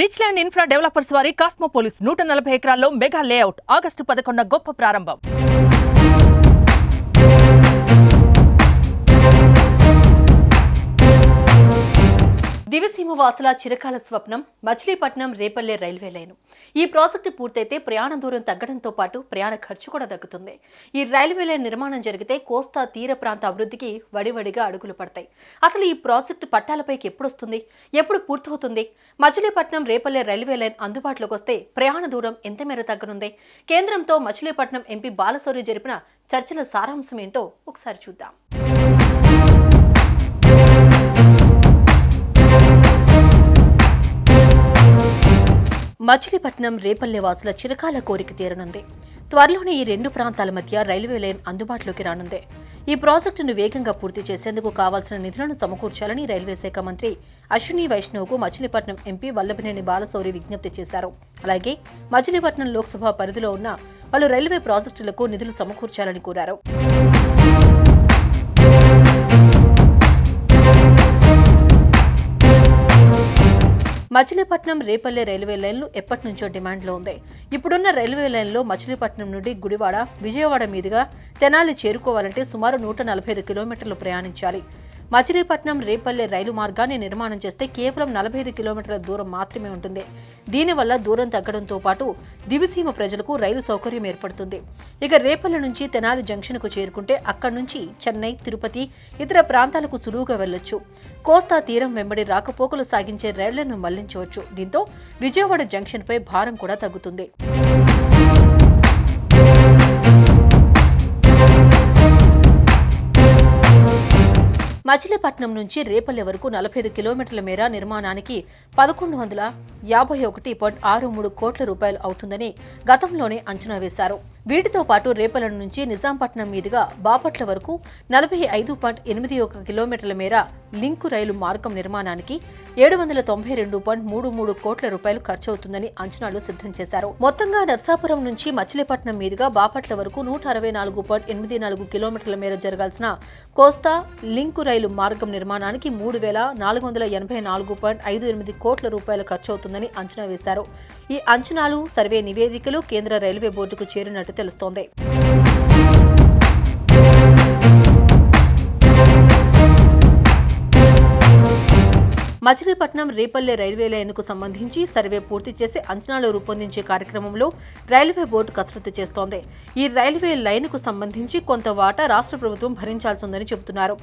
Rich land infra developers వారి కాస్మోపోలిస్ నూట నలభై ఎకరాల్లో మెగా లేఅవుట్ ఆగస్టు పదకొండు గొప్ప ప్రారంభం. వాసుల చిరకాల స్వప్నం మచిలీపట్నం రేపల్లె రైల్వే లైను. ఈ ప్రాజెక్టు పూర్తయితే ప్రయాణ దూరం తగ్గడంతో పాటు ప్రయాణ ఖర్చు కూడా తగ్గుతుంది. ఈ రైల్వే లైన్ నిర్మాణం జరిగితే కోస్తా తీర ప్రాంత అభివృద్ధికి వడివడిగా అడుగులు పడతాయి. అసలు ఈ ప్రాజెక్టు పట్టాలపైకి ఎప్పుడు వస్తుంది ఎప్పుడు పూర్తవుతుంది? మచిలీపట్నం రేపల్లె రైల్వే లైన్ అందుబాటులోకి వస్తే ప్రయాణ దూరం ఎంత మేర తగ్గనుంది? కేంద్రంతో మచిలీపట్నం ఎంపీ బాలశౌరి జరిపిన చర్చల సారాంశం ఏంటో ఒకసారి చూద్దాం. మచిలీపట్నం రేపల్లె వాసుల చిరకాల కోరిక తీరనుంది. త్వరలోనే ఈ రెండు ప్రాంతాల మధ్య రైల్వే లైన్ అందుబాటులోకి రానుంది. ఈ ప్రాజెక్టును వేగంగా పూర్తి చేసేందుకు కావాల్సిన నిధులను సమకూర్చాలని రైల్వే శాఖ మంత్రి అశ్విని వైష్ణవ్కు మచిలీపట్నం ఎంపీ వల్లభనేని బాలశౌరి విజ్ఞప్తి చేశారు. అలాగే మచిలీపట్నం లోక్సభ పరిధిలో ఉన్న పలు రైల్వే ప్రాజెక్టులకు నిధులు సమకూర్చాలని కోరారు. మచిలీపట్నం రేపల్లె రైల్వే లైన్లు ఎప్పటి నుంచో డిమాండ్లో ఉంది. ఇప్పుడున్న రైల్వే లైన్లో మచిలీపట్నం నుండి గుడివాడ విజయవాడ మీదుగా తెనాలి చేరుకోవాలంటే సుమారు నూట నలభై ఐదు కిలోమీటర్లు ప్రయాణించాలి. మచిలీపట్నం రేపల్లె రైలు మార్గాన్ని నిర్మాణం చేస్తే కేవలం నలభై ఐదు కిలోమీటర్ల దూరం మాత్రమే ఉంటుంది. దీనివల్ల దూరం తగ్గడంతో పాటు దివిసీమ ప్రజలకు రైలు సౌకర్యం ఏర్పడుతుంది. ఇక రేపల్లె నుంచి తెనాలి జంక్షన్కు చేరుకుంటే అక్కడి నుంచి చెన్నై తిరుపతి ఇతర ప్రాంతాలకు సులువుగా వెళ్ళొచ్చు కోస్తా తీరం వెంబడి రాకపోకలు సాగించే రైళ్ళను మళ్ళించవచ్చు. దీంతో విజయవాడ జంక్షన్పై భారం కూడా తగ్గుతుంది. మచిలీపట్నం నుంచి రేపల్లె వరకు నలభై ఐదు కిలోమీటర్ల మేర నిర్మాణానికి పదకొండు వందల యాభై ఒకటి పాయింట్ ఆరు మూడు కోట్ల రూపాయలు అవుతుందని గతంలోనే అంచనా వేశారు. వీటితో పాటు రేపల నుంచి నిజాంపట్నం మీదుగా బాపట్ల వరకు నలభై ఐదు పాయింట్ ఎనిమిది ఒక కిలోమీటర్ల మేర లింకు రైలు మార్గం నిర్మాణానికి ఏడు వందల తొంభై రెండు పాయింట్ మూడు మూడు కోట్ల రూపాయలు ఖర్చవుతుందని అంచనాలు సిద్ధం చేశారు. మొత్తంగా నర్సాపురం నుంచి మచిలీపట్నం మీదుగా బాపట్ల వరకు నూట అరవై నాలుగు పాయింట్ ఎనిమిది నాలుగు కిలోమీటర్ల మేర జరగాల్సిన కోస్తా లింకు రైలు మార్గం నిర్మాణానికి మూడు వేల నాలుగు వందల ఎనభై నాలుగు పాయింట్ ఐదు ఎనిమిది కోట్ల రూపాయలు ఖర్చవుతుందని అంచనా వేశారు. ఈ అంచనాలు సర్వే నివేదికలు కేంద్ర రైల్వే బోర్డుకు చేరినట్టు తెలుస్తోంది. మచిలీపట్నం రేపల్లె రైల్వే లైన్కు సంబంధించి సర్వే పూర్తి చేసి అంచనాలు రూపొందించే కార్యక్రమంలో రైల్వే బోర్డు కసరత్తు చేస్తోంది. ఈ రైల్వే లైన్కు సంబంధించి కొంత వాటా రాష్ట్ర ప్రభుత్వం భరించాల్సి ఉందని చెబుతున్నారు.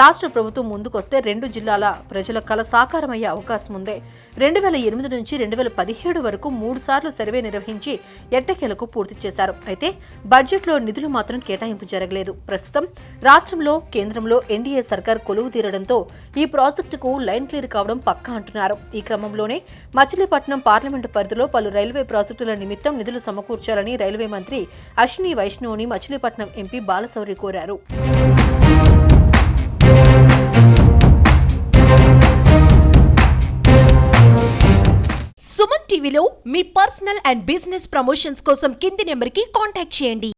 రాష్ట్ర ప్రభుత్వం ముందుకొస్తే రెండు జిల్లాల ప్రజల కల సాకారమయ్యే అవకాశం ఉంది. రెండు వేల ఎనిమిది నుంచి రెండు వేల పదిహేడు వరకు మూడు సార్లు సర్వే నిర్వహించి ఎట్టకేలకు పూర్తి చేశారు. అయితే బడ్జెట్లో నిధులు మాత్రం కేటాయింపు జరగలేదు. ప్రస్తుతం రాష్ట్రంలో కేంద్రంలో ఎన్డీఏ సర్కార్ కొలువు తీరడంతో ఈ ప్రాజెక్టుకు లైన్ క్లియర్ కావడం పక్కా అంటున్నారు. ఈ క్రమంలోనే మచిలీపట్నం పార్లమెంటు పరిధిలో పలు రైల్వే ప్రాజెక్టుల నిమిత్తం నిధులు సమకూర్చాలని రైల్వే మంత్రి అశ్విని వైష్ణవ్ని మచిలీపట్నం ఎంపీ బాలశౌరి కోరారు. సుమన్ టీవీలో మీ పర్సనల్ అండ్ బిజినెస్ ప్రమోషన్స్ కోసం కింది నెంబర్కి కాంటాక్ట్ చేయండి.